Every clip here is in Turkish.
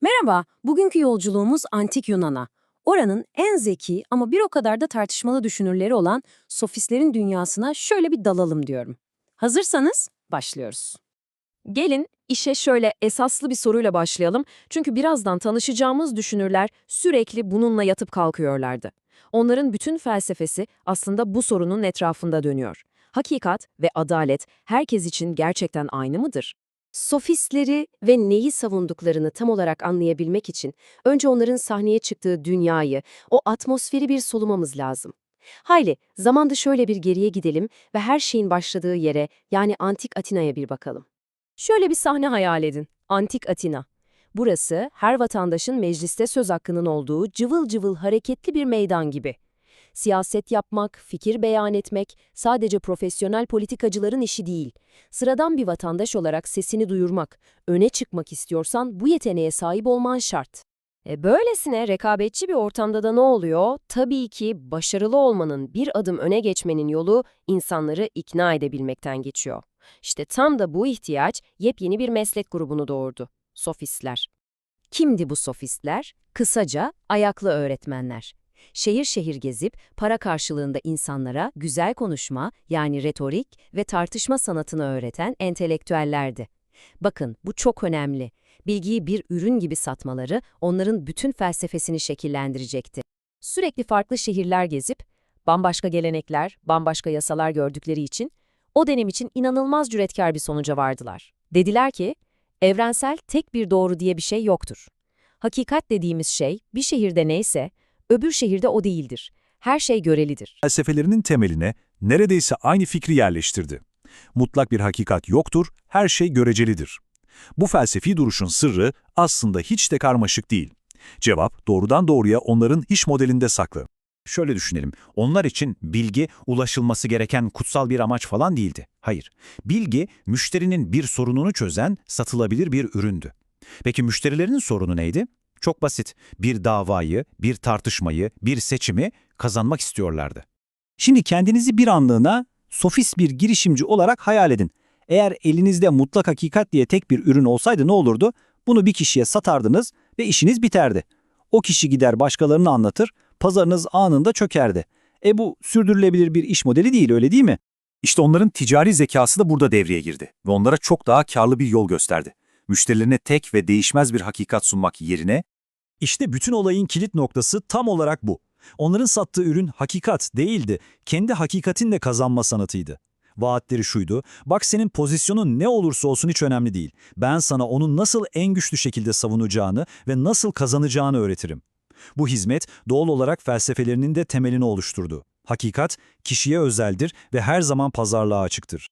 Merhaba, bugünkü yolculuğumuz Antik Yunan'a. Oranın en zeki ama bir o kadar da tartışmalı düşünürleri olan sofistlerin dünyasına şöyle bir dalalım diyorum. Hazırsanız başlıyoruz. Gelin işe şöyle esaslı bir soruyla başlayalım. Çünkü birazdan tanışacağımız düşünürler sürekli bununla yatıp kalkıyorlardı. Onların bütün felsefesi aslında bu sorunun etrafında dönüyor. Hakikat ve adalet herkes için gerçekten aynı mıdır? Sofistleri ve neyi savunduklarını tam olarak anlayabilmek için önce onların sahneye çıktığı dünyayı, o atmosferi bir solumamız lazım. Hayli, zamanda şöyle bir geriye gidelim ve her şeyin başladığı yere yani Antik Atina'ya bir bakalım. Şöyle bir sahne hayal edin. Antik Atina. Burası her vatandaşın mecliste söz hakkının olduğu cıvıl cıvıl hareketli bir meydan gibi. Siyaset yapmak, fikir beyan etmek sadece profesyonel politikacıların işi değil. Sıradan bir vatandaş olarak sesini duyurmak, öne çıkmak istiyorsan bu yeteneğe sahip olman şart. E böylesine rekabetçi bir ortamda da ne oluyor? Tabii ki başarılı olmanın, bir adım öne geçmenin yolu insanları ikna edebilmekten geçiyor. İşte tam da bu ihtiyaç yepyeni bir meslek grubunu doğurdu. Sofistler. Kimdi bu sofistler? Kısaca ayaklı öğretmenler. Şehir şehir gezip para karşılığında insanlara güzel konuşma yani retorik ve tartışma sanatını öğreten entelektüellerdi. Bakın bu çok önemli. Bilgiyi bir ürün gibi satmaları onların bütün felsefesini şekillendirecekti. Sürekli farklı şehirler gezip bambaşka gelenekler, bambaşka yasalar gördükleri için o dönem için inanılmaz cüretkar bir sonuca vardılar. Dediler ki, evrensel tek bir doğru diye bir şey yoktur. Hakikat dediğimiz şey bir şehirde neyse, öbür şehirde o değildir. Her şey görelidir. felsefelerinin temeline neredeyse aynı fikri yerleştirdi. Mutlak bir hakikat yoktur, her şey görecelidir. Bu felsefi duruşun sırrı aslında hiç de karmaşık değil. Cevap doğrudan doğruya onların iş modelinde saklı. Şöyle düşünelim, onlar için bilgi ulaşılması gereken kutsal bir amaç falan değildi. Hayır, bilgi müşterinin bir sorununu çözen satılabilir bir üründü. Peki müşterilerin sorunu neydi? Çok basit, bir davayı, bir tartışmayı, bir seçimi kazanmak istiyorlardı. Şimdi kendinizi bir anlığına sofist bir girişimci olarak hayal edin. Eğer elinizde mutlak hakikat diye tek bir ürün olsaydı ne olurdu? Bunu bir kişiye satardınız ve işiniz biterdi. O kişi gider başkalarına anlatır, pazarınız anında çökerdi. E bu sürdürülebilir bir iş modeli değil öyle değil mi? İşte onların ticari zekası da burada devreye girdi ve onlara çok daha karlı bir yol gösterdi. Müşterilerine tek ve değişmez bir hakikat sunmak yerine, İşte bütün olayın kilit noktası tam olarak bu. Onların sattığı ürün hakikat değildi, kendi hakikatinle kazanma sanatıydı. Vaatleri şuydu, bak senin pozisyonun ne olursa olsun hiç önemli değil. Ben sana onu nasıl en güçlü şekilde savunacağını ve nasıl kazanacağını öğretirim. Bu hizmet doğal olarak felsefelerinin de temelini oluşturdu. Hakikat, kişiye özeldir ve her zaman pazarlığa açıktır.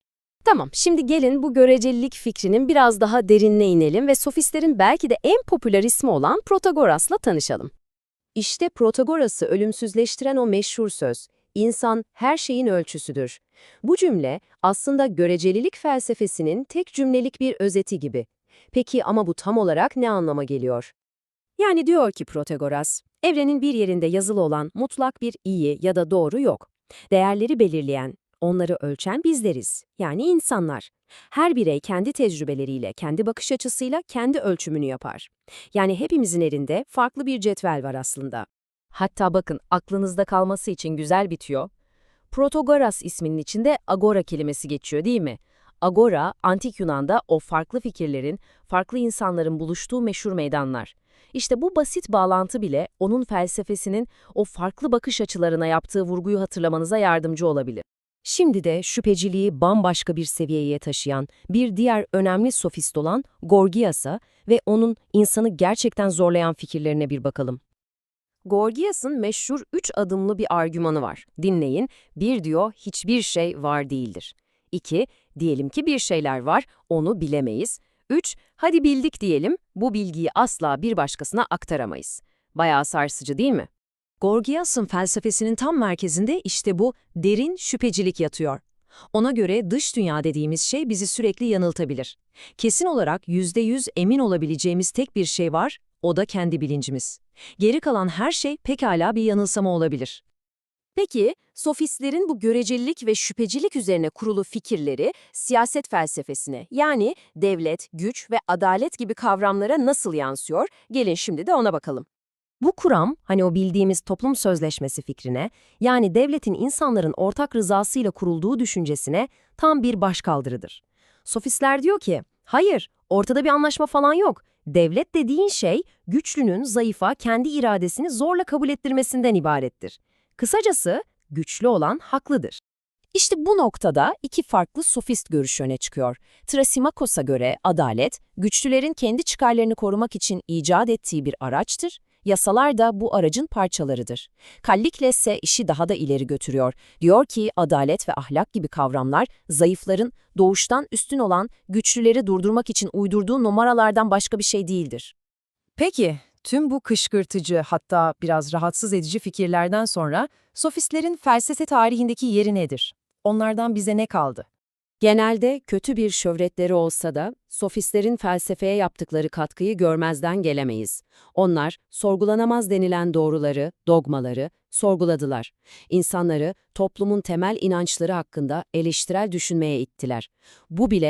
Tamam, şimdi gelin bu görecelilik fikrinin biraz daha derinine inelim ve sofistlerin belki de en popüler ismi olan Protagoras'la tanışalım. İşte Protagoras'ı ölümsüzleştiren o meşhur söz, insan her şeyin ölçüsüdür. Bu cümle aslında görecelilik felsefesinin tek cümlelik bir özeti gibi. Peki ama bu tam olarak ne anlama geliyor? Yani diyor ki Protagoras, evrenin bir yerinde yazılı olan mutlak bir iyi ya da doğru yok. Değerleri belirleyen, onları ölçen bizleriz, yani insanlar. Her birey kendi tecrübeleriyle, kendi bakış açısıyla kendi ölçümünü yapar. Yani hepimizin elinde farklı bir cetvel var aslında. Hatta bakın aklınızda kalması için güzel bitiyor. Protagoras isminin içinde agora kelimesi geçiyor değil mi? Agora, antik Yunan'da o farklı fikirlerin, farklı insanların buluştuğu meşhur meydanlar. İşte bu basit bağlantı bile onun felsefesinin o farklı bakış açılarına yaptığı vurguyu hatırlamanıza yardımcı olabilir. Şimdi de şüpheciliği bambaşka bir seviyeye taşıyan bir diğer önemli sofist olan Gorgias'a ve onun insanı gerçekten zorlayan fikirlerine bir bakalım. Gorgias'ın meşhur üç adımlı bir argümanı var. Dinleyin. Bir diyor, hiçbir şey var değildir. İki, diyelim ki bir şeyler var, onu bilemeyiz. Üç, hadi bildik diyelim, bu bilgiyi asla bir başkasına aktaramayız. Bayağı sarsıcı değil mi? Gorgias'ın felsefesinin tam merkezinde işte bu derin şüphecilik yatıyor. Ona göre dış dünya dediğimiz şey bizi sürekli yanıltabilir. Kesin olarak yüzde yüz emin olabileceğimiz tek bir şey var, o da kendi bilincimiz. Geri kalan her şey pekala bir yanılsama olabilir. Peki, sofistlerin bu görecelilik ve şüphecilik üzerine kurulu fikirleri siyaset felsefesine yani devlet, güç ve adalet gibi kavramlara nasıl yansıyor? Gelin şimdi de ona bakalım. Bu kuram, hani o bildiğimiz toplum sözleşmesi fikrine, yani devletin insanların ortak rızasıyla kurulduğu düşüncesine tam bir başkaldırıdır. Sofistler diyor ki, hayır, ortada bir anlaşma falan yok. Devlet dediğin şey, güçlünün zayıfa kendi iradesini zorla kabul ettirmesinden ibarettir. Kısacası, güçlü olan haklıdır. İşte bu noktada iki farklı sofist görüşü öne çıkıyor. Trasimakos'a göre adalet, güçlülerin kendi çıkarlarını korumak için icat ettiği bir araçtır, yasalar da bu aracın parçalarıdır. Kallikles ise işi daha da ileri götürüyor. Diyor ki adalet ve ahlak gibi kavramlar, zayıfların doğuştan üstün olan güçlüleri durdurmak için uydurduğu numaralardan başka bir şey değildir. Peki, tüm bu kışkırtıcı hatta biraz rahatsız edici fikirlerden sonra sofistlerin felsefe tarihindeki yeri nedir? Onlardan bize ne kaldı? Genelde kötü bir şöhretleri olsa da sofistlerin felsefeye yaptıkları katkıyı görmezden gelemeyiz. Onlar sorgulanamaz denilen doğruları, dogmaları sorguladılar. İnsanları toplumun temel inançları hakkında eleştirel düşünmeye ittiler. Bu bile